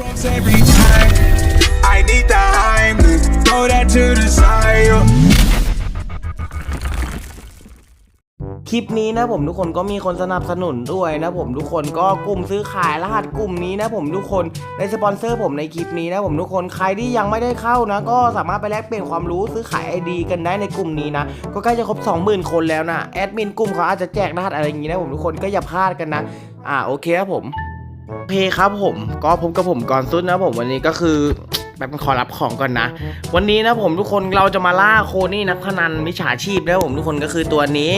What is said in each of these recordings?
Xbox every time. I need the Heimlich. Throw that to the side. คลิปนี้นะผมทุกคนก็มีคนสนับสนุนด้วยนะผมทุกคนก็กลุ่มซื้อขายรหัสกลุ่มนี้นะผมทุกคนในสปอนเซอร์ผมในคลิปนี้นะผมทุกคนใครที่ยังไม่ได้เข้านะ ก็สามารถไปแลกเปลี่ยนความรู้ซื้อขายไอดีกันได้ในกลุ่มนี้นะก็ใกล้จะครบ 20,000 คนแล้วนะแอดมินกลุ่มเขาอาจจะแจกรหัสอะไรอย่างนี้นะผมทุกคนก็อย่าพลาดกันนะอ่าโอเคครับผม เคครับผมก็พบกับผมก่อนสุดนะผมวันนี้ก็คือ แบบขอรับของก่อนนะ วันนี้นะผมทุกคนเราจะมาล่าโคนี่นักพนันมิจฉาชีพนะผมทุกคนก็คือตัวนี้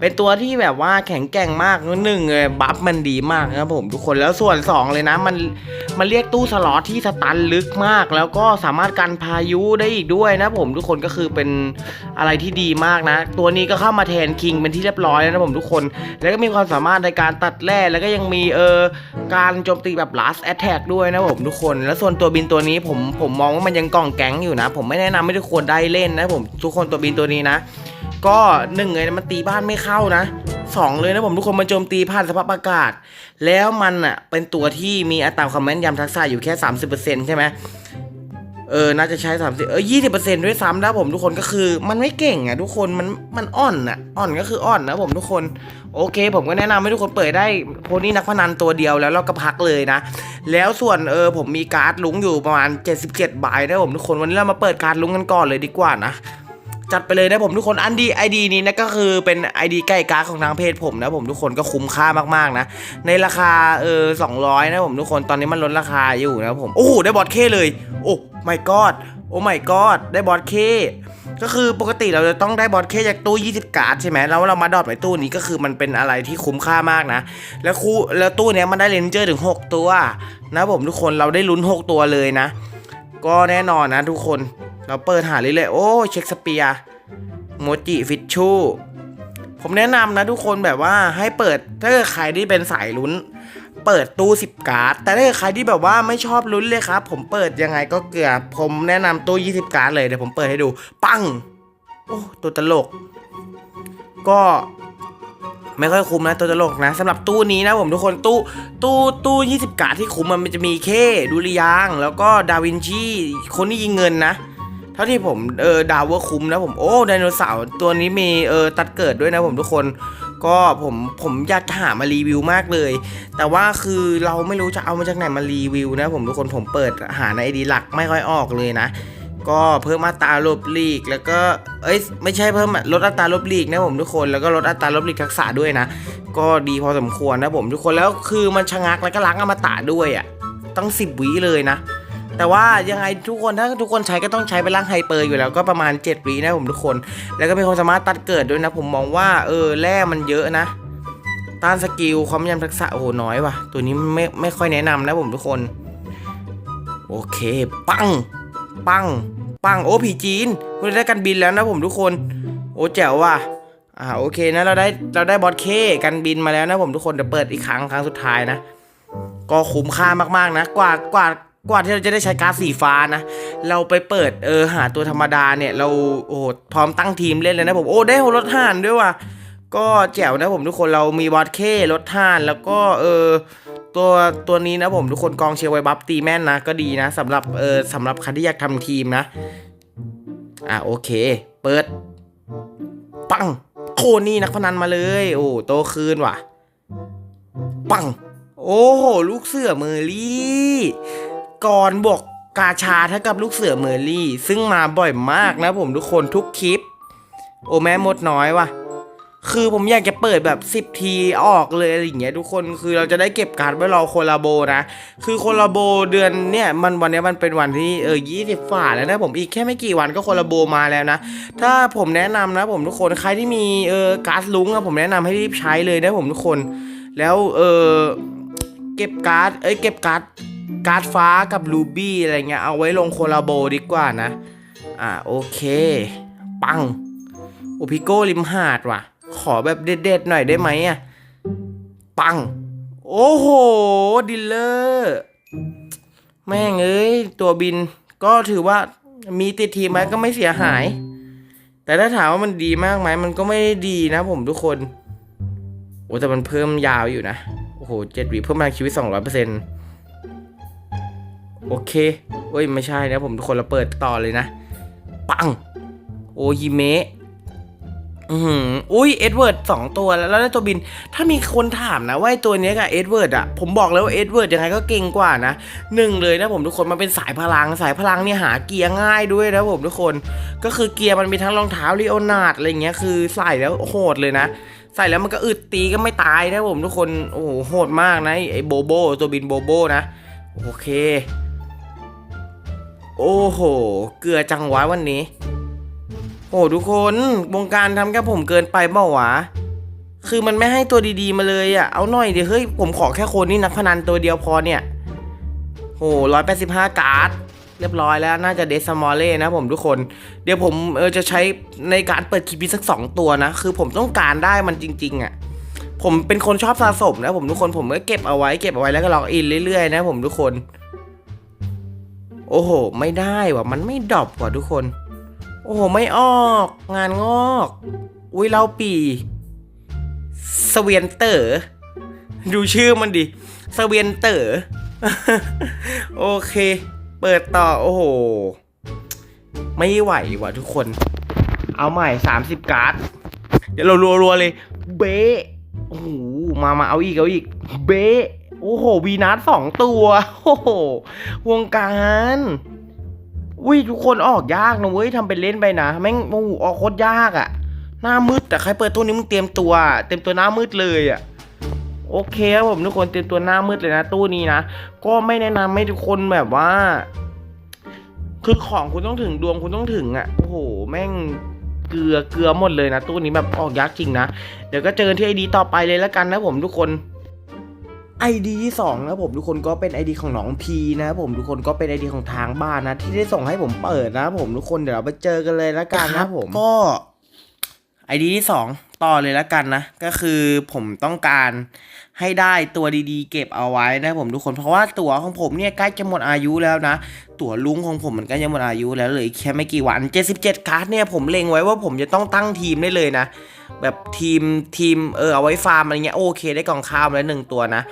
เป็นตัวที่แบบว่าแข็งแกร่งมากหนึ่งเลยบัฟมันดีมากนะครับผมทุกคนแล้วส่วนสองเลยนะ มันมันเรียกตู้สล็อตที่สตันลึกมาก แล้วก็สามารถกันพายุได้อีกด้วยนะผมทุกคนก็คือเป็นอะไรที่ดีมากนะ ตัวนี้ก็เข้ามาแทนคิงเป็นที่เรียบร้อยแล้วนะผมทุกคน แล้วก็มีความสามารถในการตัดแร่แล้วก็ยังมีเออการโจมตีแบบ last attack ด้วยนะผมทุกคน แล้วส่วนตัวบินตัวนี้ผมผมมมองว่ามันยังกล่องแก๊งอยู่นะ ผมไม่แนะนำให้ทุกคนได้เล่นนะผมทุกคนตัวบินตัวนี้นะ ก็หนึ่งเลยมันตีบ้านไม่เข้านะสองเลยนะผมทุกคนมันโจมตีผ่านสภาพอากาศ แล้วมันอะเป็นตัวที่มีอัตราความแม่นยำทักษะอยู่แค่ 30%ใช่ไหม เออ น่าจะใช้ 30 เออยี่สิบเปอร์เซนต์ด้วยซ้ำนะผมทุกคนก็คือ มันไม่เก่งอะทุกคน มัน มันอ่อนอะ อ่อนก็คืออ่อนนะผมทุกคน โอเค ผมก็แนะนำให้ทุกคนเปิดได้โพนี่นักพนันตัวเดียวแล้วเราก็พักเลยนะ แล้วส่วนเออผมมีการ์ดลุงอยู่ประมาณ 77 ใบนะผมทุกคน วันนี้เรามาเปิดการ์ดลุงกันก่อนเลยดีกว่านะ จัดไปเลยนะผมทุกคนอันดีไอดีนี้นะก็คือเป็นไอดีใกล้การ์ดของทางเพจผมนะผมทุกคนก็คุ้มค่ามากๆนะ ในราคาเออสองร้อยนะผมทุกคนตอนนี้มันลดราคาอยู่นะผมโอ้โหได้บอสเคเลย โอ้ไม่กอดโอ้ไม่กอดได้บอสเคก็คือปกติเราจะต้องได้บอสเคจากตู้ 20 การ์ดใช่ไหมแล้วเรามาดอปในตู้นี้ก็คือมันเป็นอะไรที่คุ้มค่ามากนะ แล้วคู่แล้วตู้เนี้ยมันได้เลนเจอร์ถึง 6 ตัว นะผมทุกคนเราได้ลุ้น 6 ตัวเลยนะ ก็แน่นอนนะทุกคน เราเปิดหาเรื่อยๆ โอ้เช็คสเปียโมจิฟิชชู ผมแนะนำนะทุกคนแบบว่าให้เปิดถ้าเกิดใครที่เป็นสายลุ้น เปิดตู้ 10 การ์ด แต่ถ้าเกิดใครที่แบบว่าไม่ชอบลุ้นเลยครับ ผมเปิดยังไงก็เกือ ผมแนะนำตู้ 20 การ์ดเลยเดี๋ยวผมเปิดให้ดู ปัง โอ้ตัวตลก ก็ ไม่ค่อยคุ้มนะตัวตลกนะสำหรับตู้นี้นะผมทุกคนตู้ตู้ตู้ 20 การ์ดที่คุ้มมันจะมีเคดูริยาง แล้วก็ดาวินชีคนที่ยิงเงินนะเท่าที่ผมเออดาวว่าคุ้มนะผมโอ้ไดโนเสาร์ตัวนี้มีเออตัดเกิดด้วยนะผมทุกคนก็ผมผมอยากจะหามารีวิวมากเลย แต่ว่าคือเราไม่รู้จะเอามาจากไหนมารีวิวนะผมทุกคนผมเปิดหาในไอดีหลักไม่ค่อยออกเลยนะ ก็เพิ่มอัตราลบลีก แล้วก็เอ้ยไม่ใช่เพิ่มลดอัตราลบลีกนะผมทุกคนแล้วก็ลดอัตราลบลีกทักษะด้วยนะ ก็ดีพอสมควรนะผมทุกคนแล้วคือมันชะงักแล้วก็ล้างอมตะด้วยอะต้องสิบวิเลยนะ แต่ว่ายังไงทุกคนถ้าทุกคนใช้ก็ต้องใช้ไปล่างไฮเปอร์อยู่แล้วก็ประมาณ7วินะผมทุกคน แล้วก็มีความสามารถตัดเกิดด้วยนะ ผมมองว่าเออแร่มันเยอะนะต้านสกิลความยำทักษะโอ้โหน้อยว่ะ ตัวนี้ไม่ไม่ค่อยแนะนำนะผมทุกคน โอเค ปัง ปัง ปัง โอ้ผีจีนคุณได้กันบินแล้วนะผมทุกคน โอ้แจ๋วว่ะ อ่าโอเคนะเราได้เราได้บอสเคกันบินมาแล้วนะผมทุกคนเดี๋ยวเปิดอีกครั้งครั้งสุดท้ายนะ ก็คุ้มค่ามากๆนะ กว่ากว่ากว่าที่เราจะได้ใช้การ์ดสีฟ้านะ เราไปเปิดเออหาตัวธรรมดาเนี่ย เราโอ้พร้อมตั้งทีมเล่นเลยนะผม โอ้ได้รถห่านด้วยว่ะ ก็แจ๋วนะผมทุกคนเรามีบอสเครถห่านแล้วก็เออตัวตัวนี้นะผมทุกคนกองเชียร์ไวบัฟตีแม่นนะก็ดีนะสำหรับเออสำหรับใครที่อยากทำทีมนะ อะโอเค เปิด ปังโคนี่นักพนันมาเลย โอ้โตคืนว่ะ ปัง โอ้โห ลูกเสือเมอรี่ก่อนบวกกาชาเท่ากับลูกเสือเมอรี่ ซึ่งมาบ่อยมากนะผมทุกคนทุกคลิป โอ้แม่มดน้อยว่ะ คือผมอยากจะเปิดแบบ 10 ทีออกเลยอะไรอย่างเงี้ยทุกคนคือเราจะได้เก็บการ์ดไว้รอโคลาโบนะ คือโคลาโบเดือนเนี่ยมันวันเนี้ยมันเป็นวันที่เออยี่สิบฝ่าแล้วนะผมอีกแค่ไม่กี่วันก็โคลาโบมาแล้วนะ ถ้าผมแนะนำนะผมทุกคนใครที่มีเออการ์ดลุงอะผมแนะนำให้รีบใช้เลยนะผมทุกคน แล้วเออเก็บการ์ดเอ้ยเก็บการ์ดการ์ดฟ้ากับรูบี้อะไรเงี้ยเอาไว้ลงโคลาโบดีกว่านะ อ่าโอเค ปังโอพิโก้ริมหาดว่ะ ขอแบบเด็ดๆหน่อยได้ไหมอะ ปัง โอ้โห ดิลเลอร์ แม่งเอ้ย ตัวบินก็ถือว่ามีติดทีมไหมก็ไม่เสียหาย แต่ถ้าถามว่ามันดีมากไหม มันก็ไม่ได้ดีนะผมทุกคน โอ้แต่มันเพิ่มยาวอยู่นะ โอ้โหเจ็ดวีเพิ่มพลังชีวิตสองร้อยเปอร์เซ็นต์โอเคเอ้ย ไม่ใช่นะผมทุกคนเราเปิดต่อเลยนะ ปัง โอฮิเมะ อืออุ๊ยเอ็ดเวิร์ดสองตัวแล้วแล้วตัวบิน ถ้ามีคนถามนะว่าไอตัวนี้กับเอ็ดเวิร์ดอะผมบอกแล้วว่าเอ็ดเวิร์ดยังไงก็เก่งกว่านะหนึ่งเลยนะผมทุกคนมันเป็นสายพลังสายพลังเนี่ยหาเกียร์ง่ายด้วยนะผมทุกคน ก็คือเกียร์มันมีทั้งรองเท้าลีโอนาร์ดอะไรเงี้ยคือใส่แล้วโหดเลยนะ ใส่แล้วมันก็อึดตีก็ไม่ตายนะผมทุกคนโอ้โหโหดมากนะไอ้โบโบตัวบินโบโบนะโอเค โอ้โห เกลือจังวะวันนี้ โอ้ทุกคนวงการทำแค่ผมเกินไปเปล่าวะคือมันไม่ให้ตัวดีๆมาเลยอะ่ะ เอาหน่อยเดี๋ยวเฮ้ยผมขอแค่คนนี่นักพนันตัวเดียวพอเนี่ยโอ้ร้อยแปดสิบห้าการ์ดเรียบร้อยแล้วน่าจะเดซมอลเล่นะผมทุกคน เดี๋ยวผมเออจะใช้ในการเปิดคลิปนี้สักสองตัวนะ คือผมต้องการได้มันจริง ๆอะ่ะผมเป็นคนชอบสะสมนะผมทุกคนผมก็เก็บเอาไว้เก็บเอาไว้แล้วก็ล็อกอินเรื่อยๆนะผมทุกคน โอ้โห ไม่ได้ว่ะมันไม่ดรอปว่ะทุกคน โอ้โห ไม่ออก งานงอก อุ้ยเราปีสเวียนเตอร์ดูชื่อมันดิสเวียนเตอร์โอเค เปิดต่อ โอ้โห ไม่ไหวว่ะทุกคน เอาใหม่30การ์ด เดี๋ยวเรารัวๆเลย เบ๊โอ้โห มามาเอาอีก เอาอีก เบ๊โอ้โห วีนัสสองตัว โอ้โห วงการ อุ้ยทุกคนออกยากนะเว้ยทำเป็นเล่นไปนะแม่งโอ้โหออกโคตรยากอะ่ะ หน้ามืดแต่ใครเปิดตัวนี้มึงเตรียมตัว เตรียมตัวหน้ามืดเลยอะ่ะโอเคครับผมทุกคนเตรียมตัวหน้ามืดเลยนะ ตู้นี้นะก็ไม่แนะนำให้ทุกคนแบบว่า คือของคุณต้องถึงดวงคุณต้องถึงอะ่ะโอ้โหแม่งเกลือเกลือหมดเลยนะตู้นี้แบบออกยากจริงนะเดี๋ยวก็เจอกันที่ไอดีต่อไปเลยแล้วกันนะผมทุกคน ID ที่สองนะผมทุกคนก็เป็น ID ของน้องพีนะผมทุกคนก็เป็น ID ของทางบ้านนะ ที่ได้ส่งให้ผมเปิดนะผมทุกคนเดี๋ยวเราไปเจอกันเลยแล้วกันนะผมก็ ID ที่สองต่อเลยแล้วกันนะ ก็คือผมต้องการ ให้ได้ตัวดีๆ เก็บเอาไว้นะผมทุกคนเพราะว่าตั๋วของผมเนี่ยใกล้จะหมดอายุแล้วนะ ตั๋วลุงของผมมันใกล้จะหมดอายุแล้วเลยแค่ไม่กี่วัน 77 การ์ดเนี่ยผมเล็งไว้ว่าผมจะต้องตั้งทีมได้เลยนะ แบบทีมทีมเออเอาไว้ฟาร์มอะไรเงี้ยโอเคได้กล่องข้าวมาแล้วหนึ่งตัวนะ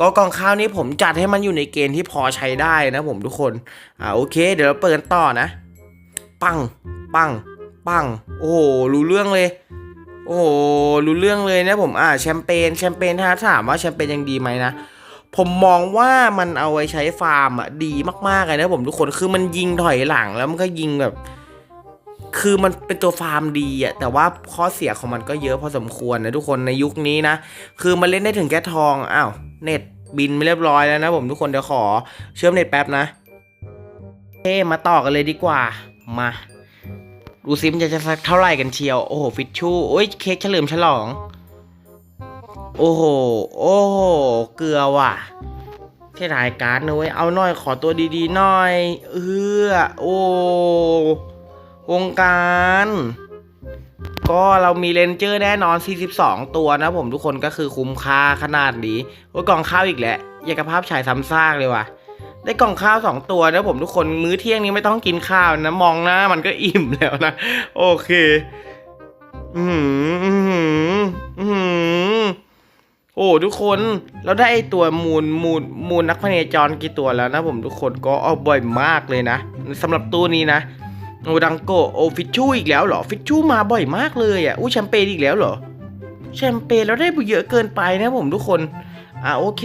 ก็กล่องข้าวนี้ผมจัดให้มันอยู่ในเกณฑ์ที่พอใช้ได้นะผมทุกคนอ่าโอเค เดี๋ยวเราเปิดต่อนะ ปังปังปังโอ้โหรู้เรื่องเลย โอ้โหรู้เรื่องเลยนะผมอ่าแชมเปญแชมเปญถ้าถามว่าแชมเปญยังดีไหมนะผมมองว่ามันเอาไว้ใช้ฟาร์มอะดีมากๆเลยนะผมทุกคนคือมันยิงถอยหลังแล้วมันก็ยิงแบบ คือมันเป็นตัวฟาร์มดีอะแต่ว่าข้อเสียของมันก็เยอะพอสมควรนะทุกคนในยุคนี้นะคือมันเล่นได้ถึงแค่ทองอ้าวเน็ตบินไม่เรียบร้อยแล้วนะผมทุกคนเดี๋ยวขอเชื่อมเน็ตแป๊บนะเอ้มาต่อกันเลยดีกว่ามา ดูซิมนจะจะสักเท่าไหร่กันเชียว โอ้โห ฟิชชูโอ้ยเค้กเฉลิมฉลอง โอ้โห โอ้โห เกลือว่ะแค่รายการดนะเว้ย เอาหน่อย ขอตัวดีๆหน่อย เออโอ้วงการ ก็เรามีเลนเจอร์แน่นอน 42 ตัวนะผมทุกคนก็คือคุ้มค่าขนาดนี้โอ้ยกล่องข้าวอีกแล้วอยากภาพฉายซ้ำซากเลยว่ะ ได้กล่องข้าวสองตัวนะผมทุกคนมื้อเที่ยงนี้ไม่ต้องกินข้าวนะมองหน้ามันก็อิ่มแล้วนะ โอเค อืมอืมอืมโอ้ทุกคนเราได้ไอตัวมูลมูลมูลนักพเนจรกี่ตัวแล้วนะผมทุกคนก็ออกบ่อยมากเลยนะสำหรับตู้นี้นะโอดังโกโอฟิชชูอีกแล้วเหรอฟิชชูมาบ่อยมากเลยอะอู้แชมเปญอีกแล้วเหรอแชมเปญเราได้เยอะเกินไปนะผมทุกคน อะโอเค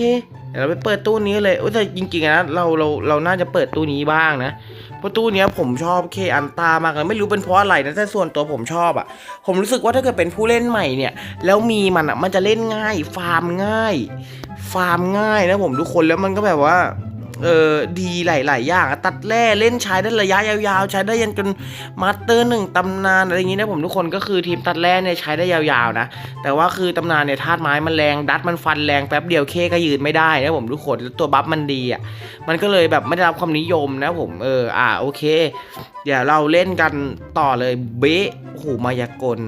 เดี๋ยวเราไปเปิดตู้นี้เลยโอ้แต่จริงๆนะเราเราเราน่าจะเปิดตู้นี้บ้างนะเพราะตู้เนี้ยผมชอบเคอันตามากเลยไม่รู้เป็นเพราะอะไรนะแต่ส่วนตัวผมชอบอะ่ะ ผมรู้สึกว่าถ้าเกิดเป็นผู้เล่นใหม่เนี่ย แล้วมีมันอะ่ะมันจะเล่นง่าย ฟาร์มง่าย ฟาร์มง่ายนะผมทุกคนแล้วมันก็แบบว่า เออดีหลาย ๆ อย่างตัดแร่เล่นใช้ได้ระยะยาวๆ ใช้ได้ยันจนมาสเตอร์หนึ่งตำนานอะไรอย่างงี้นะผมทุกคนก็คือทีมตัดแร่เนี่ยใช้ได้ยาวๆนะแต่ว่าคือตำนานเนี่ยธาตุไม้มันแรงดัดมันฟันแรงแป๊บเดียวเคก็ยืนไม่ได้นะผมทุกคนแล้วตัวบัฟมันดีอะมันก็เลยแบบไม่ได้รับความนิยมนะผมเอออ่าโอเค เดี๋ยวเราเล่นกันต่อเลยเบะโอ้โหมายากล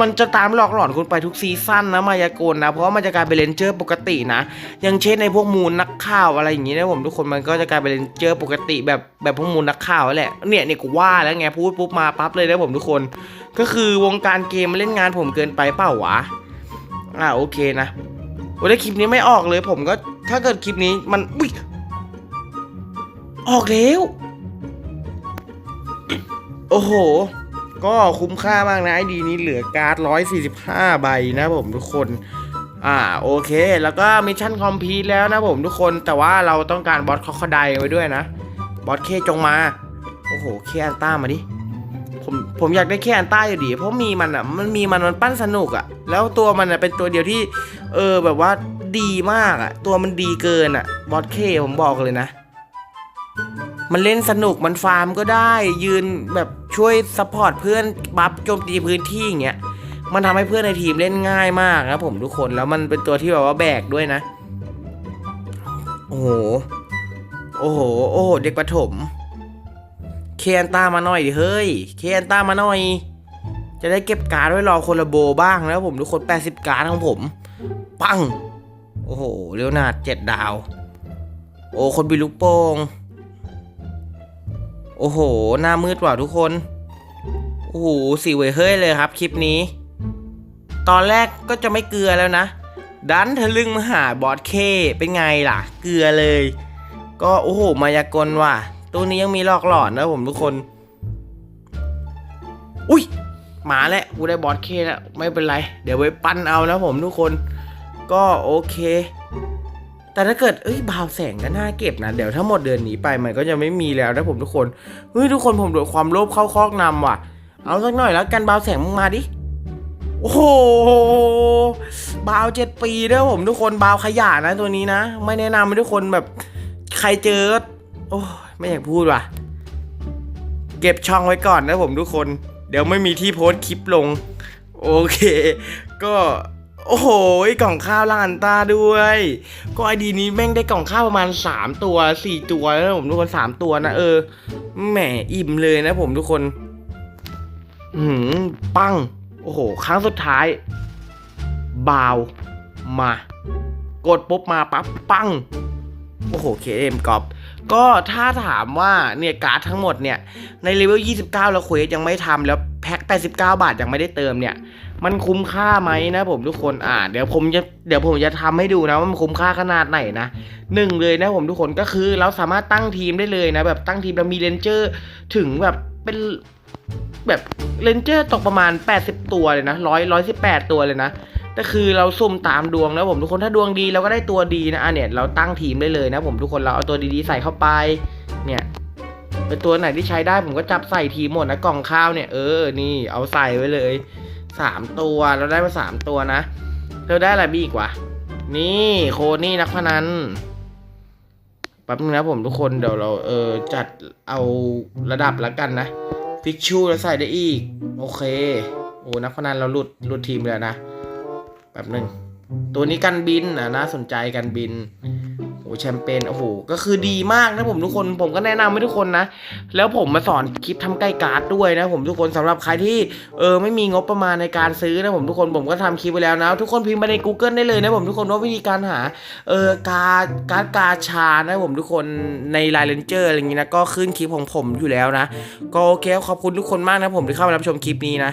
มันจะตามหลอกหลอนคุณไปทุกซีซั่นนะมายากลนะ เพราะมันจะกลายเป็นเลนเจอร์ปกตินะอย่างเช่นในพวกมูลนักข่าวอะไรอย่างงี้นะผมทุกคนมันก็จะกลายเป็นเลนเจอร์ปกติแบบแบบพวกมูลนักข่าวนั่นแหละเนี่ยเนี่ยกูว่าแล้วไงพูดปุ๊บมาปั๊บเลยนะผมทุกคน ก็คือวงการเกมมันเล่นงานผมเกินไปเปล่าวะอ่าโอเคนะโอ้ยแต่คลิปนี้ไม่ออกเลยผมก็ถ้าเกิดคลิปนี้มันอุ้ยออกแล้วโอ้โห ก็คุ้มค่ามากนะไอดีนี้เหลือการ์ด 145 ใบนะผมทุกคน อ่าโอเค แล้วก็มิชชั่นคอมพีทแล้วนะผมทุกคนแต่ว่าเราต้องการบอสคอคไดไว้ด้วยนะ บอสเคจงมา โอ้โห เคอันต้ามาดิ ผมผมอยากได้แค่อันต้าอยู่ดี เพราะมีมันอะมันมีมันมันปั้นสนุกอะ แล้วตัวมันอะเป็นตัวเดียวที่ เออแบบว่าดีมากอะ ตัวมันดีเกินอะ บอสเคผมบอกเลยนะมันเล่นสนุกมันฟาร์มก็ได้ยืนแบบ ช่วยซัพพอร์ตเพื่อนบัฟโจมตีพื้นที่อย่างเงี้ยมันทำให้เพื่อนในทีมเล่นง่ายมากนะผมทุกคนแล้วมันเป็นตัวที่แบบว่าแบกด้วยนะ โอ้โห โอ้โห โอ้โห เด็กประถม เคนต้ามาหน่อยดิเฮ้ย เคนต้ามาหน่อย จะได้เก็บการ์ดไว้รอคนละโบบ้างนะผมทุกคน 80 การ์ดของผม ปัง โอ้โห เรียวนาดเจ็ดดาว โอ้ คนบีลูกโป่ง โอ้โห หน้ามืดว่ะทุกคน โอ้โหสีเวยเฮ้ยเลยครับคลิปนี้ ตอนแรกก็จะไม่เกลือแล้วนะ ดันทะลึ่งมาหาบอสเคเป็นไงล่ะ เกลือเลย ก็โอ้โห มายากลว่ะ ตัวนี้ยังมีหลอกหลอนนะผมทุกคน อุ้ยหมาแล้วกูได้บอสเคแล้วไม่เป็นไร เดี๋ยวไว้ปั้นเอานะผมทุกคน ก็โอเค แต่ถ้าเกิดเอ้ยบาวแสงก็น่าเก็บนะ เดี๋ยวถ้าหมดเดือนนี้ไปมันก็จะไม่มีแล้วนะผมทุกคนเฮ้ยทุกคนผมโดนความโลภเข้าคอกนำว่ะ เอาสักหน่อยแล้วกันบาวแสงมึงมาดิโอ้โหบาวเจ็ดปีด้วยผมทุกคนบาวขยะนะตัวนี้นะ ไม่แนะนำให้ทุกคนแบบใครเจอก็โอ้ไม่อยากพูดว่ะ เก็บช่องไว้ก่อนนะผมทุกคน เดี๋ยวไม่มีที่โพสต์คลิปลง โอเค ก็ โอ้โหกล่องข้าวลานตาด้วย ก็ไอดีนี้แม่งได้กล่องข้าวประมาณ 3 ตัว 4 ตัวนะผมทุกคน3ตัวนะเออแหมอิ่มเลยนะผมทุกคนหืมปัง โอ้โห ครั้งสุดท้าย บาว มา กดปุ๊บมาปั๊บปัง โอ้โหเคเอ็มกอบ ก็ถ้าถามว่าเนี่ยการ์ดทั้งหมดเนี่ยในเลเวล 29 แล้วเควสยังไม่ทำแล้วแพ็ค 89 บาทยังไม่ได้เติมเนี่ย มันคุ้มค่าไหมนะผมทุกคนอ่าเดี๋ยวผมจะเดี๋ยวผมจะทำให้ดูนะว่ามันคุ้มค่าขนาดไหนนะหนึ่งเลยนะผมทุกคนก็คือเราสามารถตั้งทีมได้เลยนะแบบตั้งทีมแล้วมีเลนเจอร์ถึงแบบเป็นแบบเลนเจอร์ตกประมาณ 80 ตัวเลยนะร้อยร้อยสิบแปดตัวเลยนะ แต่คือเราสุ่มตามดวงนะผมทุกคนถ้าดวงดีเราก็ได้ตัวดีนะอะเนี่ยเราตั้งทีมได้เลยนะผมทุกคนเราเอาตัวดีๆใส่เข้าไป เนี่ยเป็นตัวไหนที่ใช้ได้ผมก็จับใส่ทีหมดนะกล่องข้าวเนี่ยเออนี่เอาใส่ไว้เลยสามตัวเราได้มาสามตัวนะเราได้อะไรบีอีกวะนี่โคนี่นักพนันแป๊บนึงนะผมทุกคนเดี๋ยวเราเออจัดเอาระดับแล้วกันนะฟิกชูแล้วใส่ได้อีก โอเคโอ้นักพนันเราหลุดหลุดทีมไปแล้วนะ แป๊บนึงตัวนี้กันบินอะน่าสนใจกันบินโอ้แชมเปญโอ้โหก็คือดีมากนะผมทุกคนผมก็แนะนำให้ทุกคนนะ แล้วผมมาสอนคลิปทำใกล้การ์ดด้วยนะ ผมทุกคนสำหรับใครที่เออไม่มีงบประมาณในการซื้อนะผมทุกคนผมก็ทำคลิปไปแล้วนะ ทุกคนพิมพ์มาใน Google ได้เลยนะผมทุกคนว่าวิธีการหาเออการการ์ดกาชานะผมทุกคนในไลน์เลนเจอร์อะไรอย่างงี้นะก็ขึ้นคลิปของผมอยู่แล้วนะ ก็โอเคขอบคุณทุกคนมากนะผมที่เข้ามารับชมคลิปนี้นะ